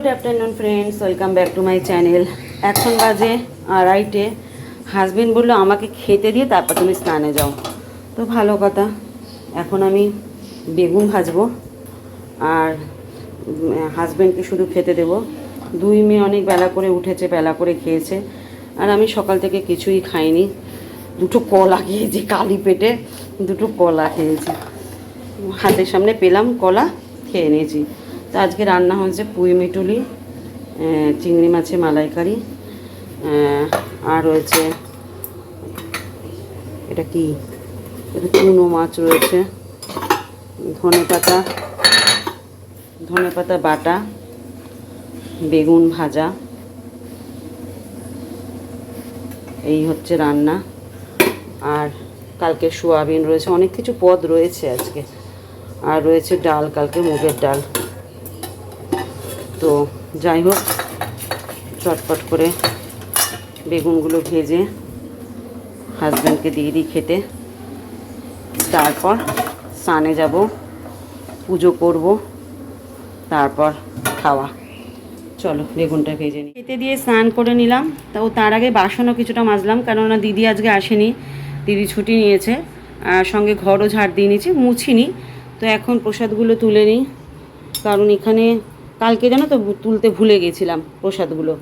Good afternoon friends welcome back to my channel এখন বাজে আড়াইটে। হাজবেন্ড বলল, আমাকে খেতে দিয়ে তারপর তুমি স্নানে যাও। তো ভালো কথা। এখন আমি বেগুন ভাজবো আর হাজব্যান্ডকে শুধু খেতে দেবো। দুই মেয়ে অনেক বেলা করে উঠেছে, বেলা করে খেয়েছে। আর আমি সকাল থেকে কিছুই খাইনি। দুটো কলা খেয়েছি, কালি পেটে দুটো কলা খেয়েছি। হাতের সামনে পেলাম কলা, খেয়ে নিয়েছি। তো আজকে রান্না হয়েছে পুঁই মিটুলি চিংড়ি মাছের মালাইকারি আর রয়েছে, এটা কি? এটা চুনো মাছ রয়েছে, ধনে পাতা ধনে পাতা বাটা, বেগুন ভাজা, এই হচ্ছে রান্না, আর কালকে সোয়াবিন রয়েছে, অনেক কিছু পদ রয়েছে আজকে, আর রয়েছে ডাল, কালকে মুগের ডাল। তো যাই হোক, চটপট করে বেগুনগুলো ভেজে হাজব্যান্ডকে দিয়ে দিই খেতে। তারপর স্নানে যাব, পুজো করব, তারপর খাওয়া। চলো বেগুনটা ভেজে নিই। খেতে দিয়ে স্নান করে নিলাম তো তার আগে বাসনও কিছুটা মাজলাম, কেননা দিদি আজকে আসেনি, দিদি ছুটি নিয়েছে, আর সঙ্গে ঘরও ঝাড় দিয়ে নিয়েছি, মুছিনি। তো এখন প্রসাদগুলো তুলে নিই, কারণ এখানে কালকে জানো তো তুলতে ভুলে গেছিলাম প্রসাদগুলো।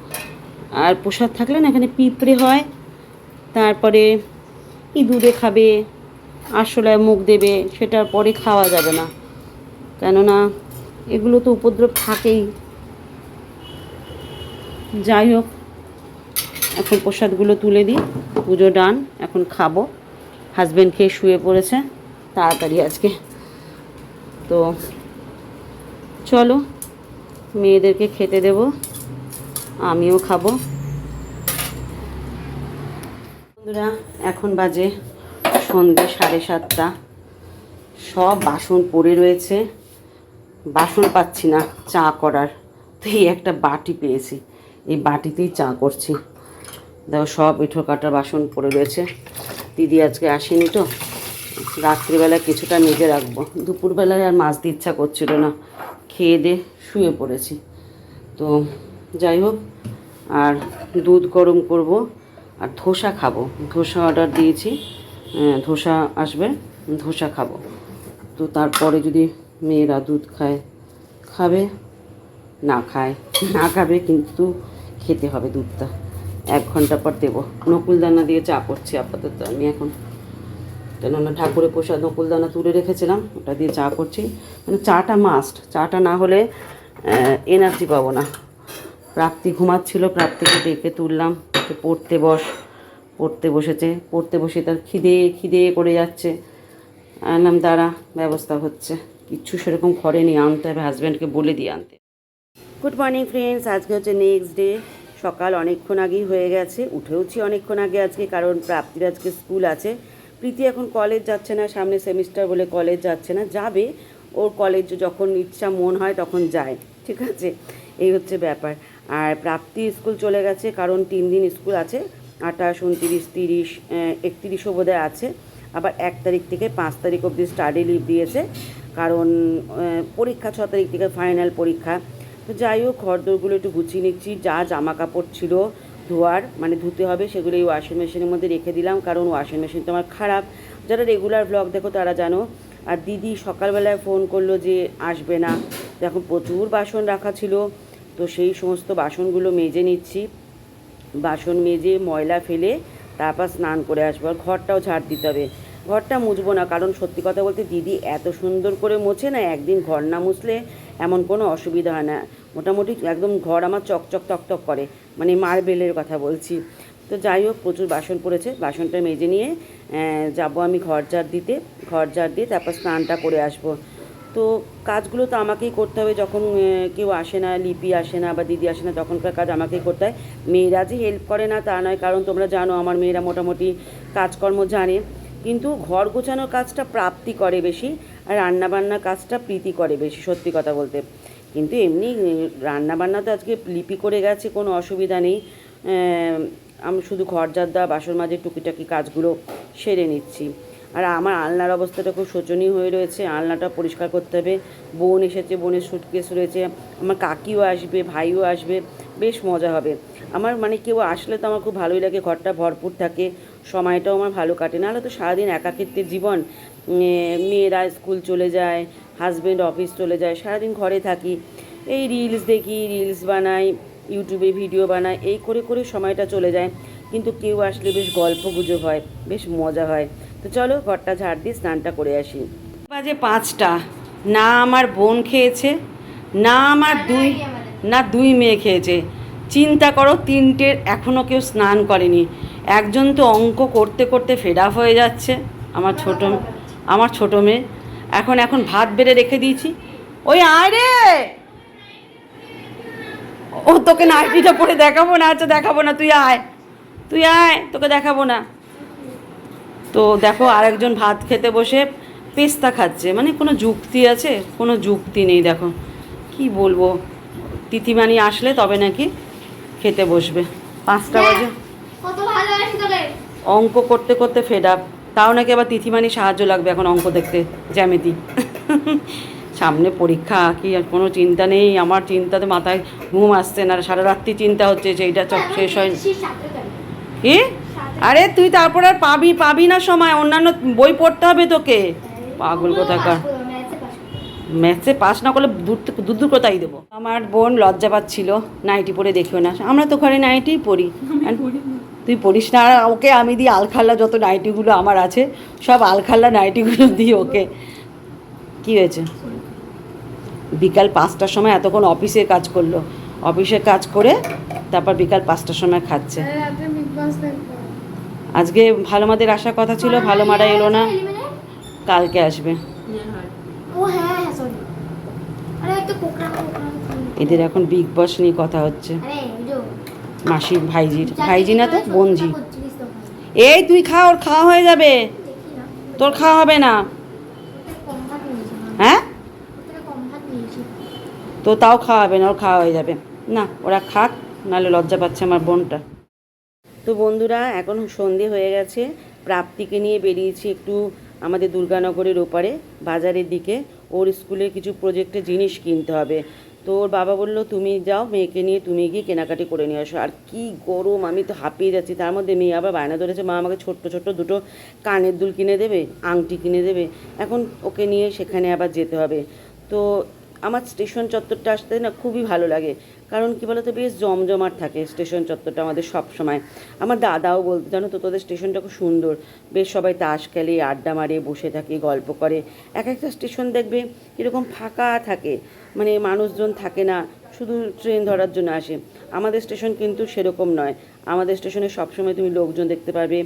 আর প্রসাদ থাকলে না এখানে পিঁপড়ে হয়, তারপরে ইঁদুরে খাবে, আরশোলায় মুখ দেবে, সেটার পরে খাওয়া যাবে না। কেননা এগুলো তো উপদ্রব থাকেই। যাই হোক, এখন প্রসাদগুলো তুলে দিই, পুজো ডান, এখন খাব। হাজব্যান্ড খেয়ে শুয়ে পড়েছে, তাড়াতাড়ি আজকে। তো চলো মেয়েদেরকে খেতে দেব, আমিও খাব। বন্ধুরা, এখন বাজে সন্ধে সাড়ে সাতটা। সব বাসন পড়ে রয়েছে। বাসন পাচ্ছি না চা করার, তো এই একটা বাটি পেয়েছি। এই বাটিতেই চা করছি। দেখো, সব এঁঠো কাটা বাসন পড়ে রয়েছে। দিদি আজকে আসেনি তো। রাত্রিবেলা কিছুটা মেজে রাখব। দুপুরবেলায় আর মাছ দিয়ে ইচ্ছা করছিল না। খেয়ে দিয়ে শুয়ে পড়েছি। তো যাই হোক, আর দুধ গরম করব আর ধোসা খাব। ধোসা অর্ডার দিয়েছি ধোসা আসবে, ধোসা খাব। তো তারপরে যদি মেয়েরা দুধ খায়, খাবে, না খায়, না খাবে কিন্তু খেতে হবে দুধটা। এক ঘণ্টা পর দেবো। নকুলদানা দিয়ে চা করছি আপাতত, আমি এখন কেননা ঠাকুরের প্রসাদ নকুলদানা তুলে রেখেছিলাম, ওটা দিয়ে চা করছি। মানে চাটা মাস্ট চাটা না হলে এনার্জি পাবো না। প্রাপ্তি ঘুমাচ্ছিল, প্রাপ্তিকে ডেকে তুললাম পড়তে বস। পড়তে বসেছে, পড়তে বসে তার খিদে খিদে করে যাচ্ছে। আনলাম দ্বারা ব্যবস্থা হচ্ছে। কিচ্ছু সেরকম করেনি, আনতে হবে হাজব্যান্ডকে বলে দিয়ে আনতে। গুড মর্নিং ফ্রেন্ডস আজকে হচ্ছে নেক্সট ডে সকাল অনেকক্ষণ আগেই হয়ে গেছে, উঠেওছি অনেকক্ষণ আগে আজকে, কারণ প্রাপ্তির আজকে স্কুল আছে। প্রীতি এখন কলেজ যাচ্ছে না, সামনে সেমিস্টার বলে কলেজ যাচ্ছে না, যাবে। ওর কলেজ যখন ইচ্ছা মন হয় তখন যায়, ঠিক আছে? এই হচ্ছে ব্যাপার। আর প্রাপ্তি স্কুল চলে গেছে, কারণ তিন দিন স্কুল আছে, আঠাশ, উনতিরিশ, তিরিশ একত্রিশও বোধহয় আছে। আবার এক তারিখ থেকে পাঁচ তারিখ অবধি স্টাডি লিভ দিয়েছে, কারণ পরীক্ষা, ছ তারিখ থেকে ফাইনাল পরীক্ষা। তো যাই হোক, ঘরদোরগুলো একটু গুছিয়ে নিচ্ছি, যা জামা কাপড় ছিল ধোয়ার মানে ধুতে হবে সেগুলো এই ওয়াশিং মেশিনের মধ্যে রেখে দিলাম। কারণ ওয়াশিং মেশিন তো আমার খারাপ। যারা রেগুলার ব্লগ দেখো তারা জানো। আর দিদি সকালবেলায় ফোন করল যে আসবে না। এখন প্রচুর বাসন রাখা ছিল। তো সেই সমস্ত বাসনগুলো মেজে নিচ্ছি। বাসন মেজে ময়লা ফেলে তারপর স্নান করে আসব। আর ঘরটাও ঝাড় দিতে হবে। ঘরটা মুছবো না। কারণ সত্যি কথা বলতে দিদি এত সুন্দর করে মোছে না, একদিন ঘর না মুছলে এমন কোনো অসুবিধা হয় না। মোটামুটি একদম ঘর আমার চকচক তকতক করে মানে মার্বেলের কথা বলছি। তো যাই হোক, প্রচুর বাসন পড়েছে, বাসনটা মেজে নিয়ে যাব আমি ঘর ঝাড় দিতে, ঘর ঝাড় দিয়ে তারপর স্নানটা করে আসব। তো কাজগুলো তো আমাকেই করতে হবে, যখন কেউ আসে না, লিপি আসে না বা দিদি আসে না, তখনকার কাজ আমাকেই করতে হয়। মেয়েরা যে হেল্প করে না তা নয়, কারণ তোমরা জানো আমার মেয়েরা মোটামুটি কাজকর্ম জানে। কিন্তু ঘর গোছানোর কাজটা প্রাপ্তি করে বেশি, আর রান্নাবান্নার কাজটা প্রীতি করে বেশি, সত্যি কথা বলতে। কিন্তু এমনি রান্নাবান্না তো আজকে লিপি করে গেছে, কোনো অসুবিধা নেই। আমি শুধু ঘর দেওয়া বাসন মাঝে টুকিটাকি কাজগুলো সেরে নিচ্ছি। আর আমার আলনার অবস্থাটা খুব শোচনীয় হয়ে রয়েছে, আলনাটা পরিষ্কার করতে হবে। বোন এসেছে, বোনের সুটকেস রয়েছে, আমার কাকিও আসবে, ভাইও আসবে, বেশ মজা হবে। আমার মানে কেউ আসলে তো আমার খুব ভালোই লাগে, ঘরটা ভরপুর থাকে সময়টাও আমার ভালো কাটে। নাহলে তো সারাদিন একাকিত্বের জীবন মেয়েরা স্কুল চলে যায় হাজব্যান্ড অফিস চলে যায়, সারাদিন ঘরে থাকি। এই রিলস দেখি রিলস বানাই ইউটিউবে ভিডিও বানাই, এই করে করে সময়টা চলে যায়। কিন্তু কেউ আসলে বেশ গল্প গুজব হয়, বেশ মজা হয়। তো চলো ঘরটা ঝাড় দিয়ে স্নানটা করে আসি। বাজে পাঁচটা। না আমার বোন খেয়েছে, না আমার দুই, না দুই মেয়ে খেয়েছে। চিন্তা করো, তিনটের এখনও কেউ স্নান করেনি। একজন তো অঙ্ক করতে করতে ফেড আপ হয়ে যাচ্ছে আমার ছোট আমার ছোট মেয়ে এখন এখন ভাত বেড়ে রেখে দিয়েছি। ওই আয় রে! ও তোকে নাইটিটা পরে দেখাবো না আচ্ছা দেখাবো না তুই আয়। তুই আয় তোকে দেখাবো না। তো দেখো আরেকজন ভাত খেতে বসে পেস্তা খাচ্ছে। মানে কোনো যুক্তি আছে? কোনো যুক্তি নেই দেখো। কি বলব? তিথিমানি আসলে তবে নাকি খেতে বসবে। পাঁচটা বাজে। ভালোবাসি তোকে অঙ্ক করতে করতে ফেড আপ তাও নাকি আবার তিথিমানি সাহায্য লাগবে এখন অঙ্ক দেখতে জ্যামিতি। সামনে পরীক্ষা কি আর কোনো চিন্তা নেই আমার চিন্তাতে মাথায় ঘুম আসছে না সারা রাত্রি চিন্তা হচ্ছে যে এইটা চক শেষ হয়। কি? আরে তুই তারপর আর পাবি পাবি না সময় অন্যান্য বই পড়তে হবে তোকে। পাগল কোথাকার। ম্যাথসে পাস না করলে দূর থেকে দূর দূর কোথায় দেবো? আমার বোন লজ্জা পাচ্ছিল নাইটি পরে দেখিও না। আমরা তো ঘরে নাইটিই পরি। আর তুই পড়িস না। আর ওকে আমি দিই আলখাল্লা যত নাইটিগুলো আমার আছে সব আলখাল্লা নাইটিগুলো দিই ওকে। কি হয়েছে? বিকাল পাঁচটার সময় এতক্ষণ অফিসে কাজ করল। অফিসে কাজ করে তারপর বিকাল পাঁচটার সময় খাচ্ছে। আজকে ভালো মাদের আসার কথা ছিল ভালো মারা এলো না। কালকে আসবে। ও হ্যাঁ হ্যাঁ সরি আরে একটা কোকড়া কোকড়া এদের এখন বিগ বস নিয়ে কথা হচ্ছে। মাসি ভাইজির ভাইজি না তো, বোনজি। এই তুই খা, ওর খাওয়া হয়ে যাবে। তোর খাওয়া হবে না। হ্যাঁ? তো তাও খাওয়া হবে না, ওর খাওয়া হয়ে যাবে। না, ওরা খাক, নাহলে লজ্জা পাচ্ছে আমার বোনটা। তো বন্ধুরা, এখন সন্ধে হয়ে গেছে। প্রাপ্তিকে নিয়ে বেরিয়েছি একটু আমাদের দুর্গানগরের ওপারে, বাজারের দিকে। ওর স্কুলের কিছু প্রজেক্টের জিনিস কিনতে হবে। তো ওর বাবা বলল, তুমি যাও, মেয়েকে নিয়ে তুমি গিয়ে কেনাকাটি করে নিয়ে আসো। আর কি গরম, আমি তো হাঁপিয়ে যাচ্ছি। তার মধ্যে মেয়ে আবার বায়না ধরেছে, মা আমাকে ছোট্ট ছোট্ট দুটো কানের দুল কিনে দেবে, আংটি কিনে দেবে। এখন ওকে নিয়ে সেখানে আবার যেতে হবে। তো আমার স্টেশন চত্বরটা আসতে না খুবই ভালো লাগে। কারণ কি বলতো, বেশ জমজমাট থাকে স্টেশন চত্বরটা আমাদের সব সময় আমার দাদাও বলতো, জানো তো, তোদের স্টেশনটা খুব সুন্দর। বেশ সবাই তাস খেলে, আড্ডা মারে, বসে থাকে, গল্প করে। এক একটা স্টেশন দেখবে এরকম ফাঁকা থাকে মানে মানুষজন থাকে না, শুধু ট্রেন ধরার জন্য আসে। আমাদের স্টেশন কিন্তু সেরকম নয়। আমাদের স্টেশনে সবসময় তুমি লোকজন দেখতে পারবে,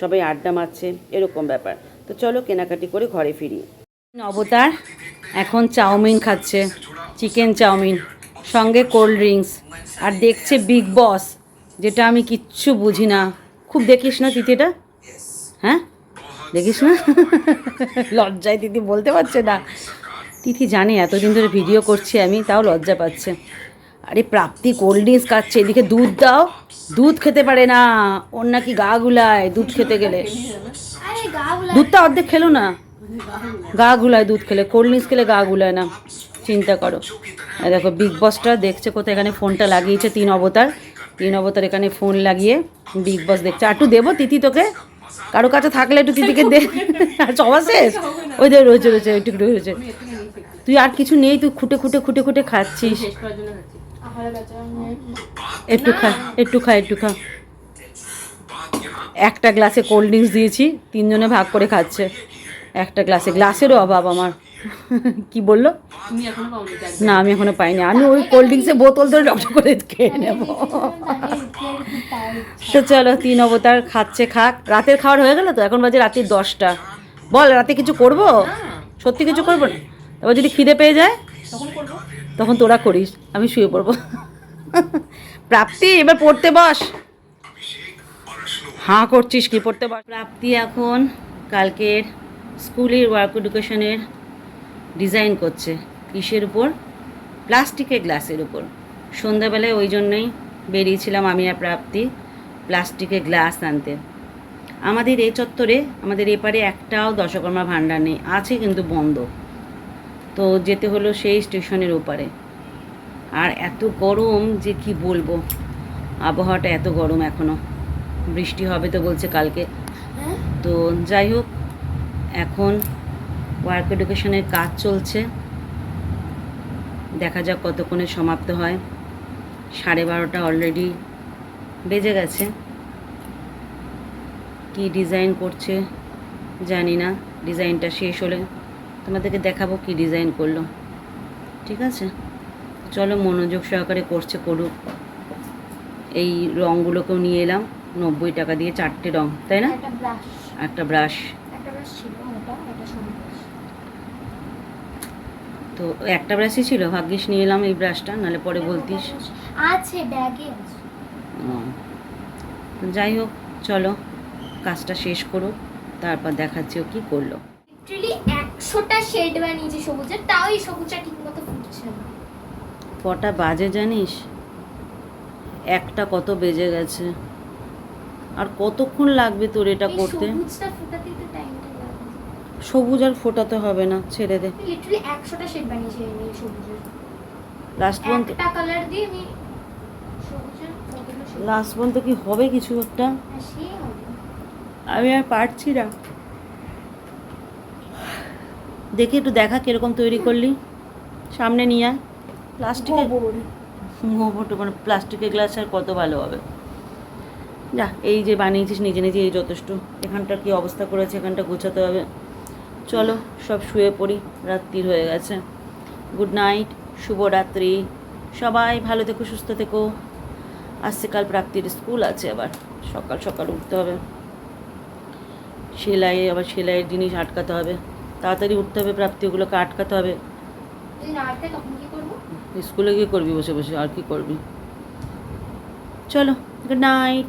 সবাই আড্ডা মারছে, এরকম ব্যাপার। তো চলো কেনাকাটি করে ঘরে ফিরি। অবতার এখন চাউমিন খাচ্ছে চিকেন চাউমিন সঙ্গে কোল্ড ড্রিঙ্কস। আর দেখছে বিগ বস যেটা আমি কিচ্ছু বুঝি না। খুব দেখিস না তিতিটা হ্যাঁ? দেখিস না? লজ্জায় দিদি বলতে পারছে না। তিথি জানে এতদিন ধরে ভিডিও করছি আমি তাও লজ্জা পাচ্ছে। আরে প্রাপ্তি কোল্ড ড্রিঙ্কস খাচ্ছে এদিকে দুধ দাও। দুধ খেতে পারে না। ওর নাকি গা গুলায় দুধ খেতে গেলে। দুধটা অর্ধেক খেলো না। গা গুলায় দুধ খেলে, কোল্ড ড্রিঙ্কস খেলে গা গুলায় না, চিন্তা করো। দেখো বিগ বসটা দেখছে কোথায়, এখানে ফোনটা লাগিয়েছে তিন অবতার। তিন অবতার এখানে ফোন লাগিয়ে বিগ বস দেখছে। আর একটু দেবো তিথি তোকে? কারও কাছে থাকলে একটু তিথিকে দে। সবার শেষ? ওই যে রয়েছে রয়েছে ওই ওইটুকু রয়েছে। তুই আর কিছু নেই, তুই খুঁটে খুঁটে খুঁটে খুঁটে খাচ্ছিস। একটু খা একটু খা একটু খা। একটা গ্লাসে কোল্ড ড্রিঙ্কস দিয়েছি, তিনজনে ভাগ করে খাচ্ছে। একটা গ্লাসে গ্লাসেরও অভাব আমার। কি বলল? না আমি এখনও পাইনি। আমি ওই কোল্ড ড্রিঙ্কসে বোতল ধরে ডক্টর করে খেয়ে নেব। তো চলো তিন অবতার খাচ্ছে খাক। রাতের খাওয়ার হয়ে গেল তো? এখন বাজে রাতের দশটা। বল রাতে কিছু করব? সত্যি কিছু করব না? তারপর যদি খিদে পেয়ে যায় তখন তোরা করিস। আমি শুয়ে পড়ব। প্রাপ্তি এবার পড়তে বস। হাঁ করছিস কি? পড়তে বস। প্রাপ্তি এখন কালকের স্কুলের ওয়ার্ক এডুকেশনের ডিজাইন করছে কিসের উপর? প্লাস্টিকের গ্লাসের উপর। সন্ধ্যাবেলায় ওই জন্যই বেরিয়েছিলাম আমি আর প্রাপ্তি প্লাস্টিকের গ্লাস আনতে। আমাদের এ চত্বরে আমাদের এপারে একটাও দশকর্মা ভাণ্ডার নেই আছে কিন্তু বন্ধ। তো যেতে হলো সেই স্টেশনের ওপারে। আর এত গরম যে কি বলব? আবহাওয়াটা এত গরম এখনও। বৃষ্টি হবে তো বলছে কালকে। হ্যাঁ? তো যাই হোক এখন ওয়ার্ক এডুকেশনের কাজ চলছে। দেখা যাক কতক্ষণে সমাপ্ত হয়। সাড়ে বারোটা অলরেডি বেজে গেছে। কি ডিজাইন করছে জানি না। ডিজাইনটা শেষ হলে তোমাদেরকে দেখাবো কি ডিজাইন করল। ঠিক আছে? চলো মনোযোগ সহকারে করছে করুক এই রঙগুলোকেও নিয়ে এলাম। নব্বই টাকা দিয়ে চারটে রং তাই না? একটা ব্রাশ ছিল ওটা এটা সরু ব্রাশ। তো একটা ব্রাশই ছিল? ভাগ্যিস নিয়ে এলাম এই ব্রাশটা নাহলে পরে বলতিস। আছে ব্যাগে। যাই হোক চলো কাজটা শেষ করুক তারপর দেখাচ্ছি ও কী করল। লিটারালি একশোটা শেড বানিয়েছে সবুজের তাও এই সবুজটা ফুটছে না। কটা বাজে জানিস? একটা কত বেজে গেছে। আর কতক্ষণ লাগবে তোর এটা করতে? সবুজটা ফুটাতে সবুজ আর ফোটাতে হবে না ছেড়ে দে। লিটারালি একশোটা শেড বানিয়েছে আমি সবুজের। লাস্ট পর্যন্ত একটা কালার দিয়ে আমি সবুজের লাস্ট পর্যন্ত কি হবে কিছু একটা? হ্যাঁ, আমি আর পারছি না। দেখি একটু দেখা কীরকম তৈরি করলি। সামনে নিয়ে আয়। প্লাস্টিকের গোবর। গোবরটা মানে প্লাস্টিকের গ্লাস আর কত ভালো হবে। যা এই যে বানিয়েছিস নিজে নিজে এই যথেষ্ট। এখানটার কি অবস্থা করেছে এখানটা গোছাতে হবে। চলো সব শুয়ে পড়ি রাত্রির হয়ে গেছে। গুড নাইট শুভরাত্রি। সবাই ভালো থেকো সুস্থ থেকো। আসছে কাল প্রাপ্তির স্কুল আছে আবার সকাল সকাল উঠতে হবে। সেলাই আবার সেলাইয়ের জিনিস আটকাতে হবে। তাড়াতাড়ি উঠতে হবে প্রাপ্তি ওগুলোকে আটকাতে হবে। স্কুলে গিয়ে করবি বসে বসে আর কি করবি? চলো গুড নাইট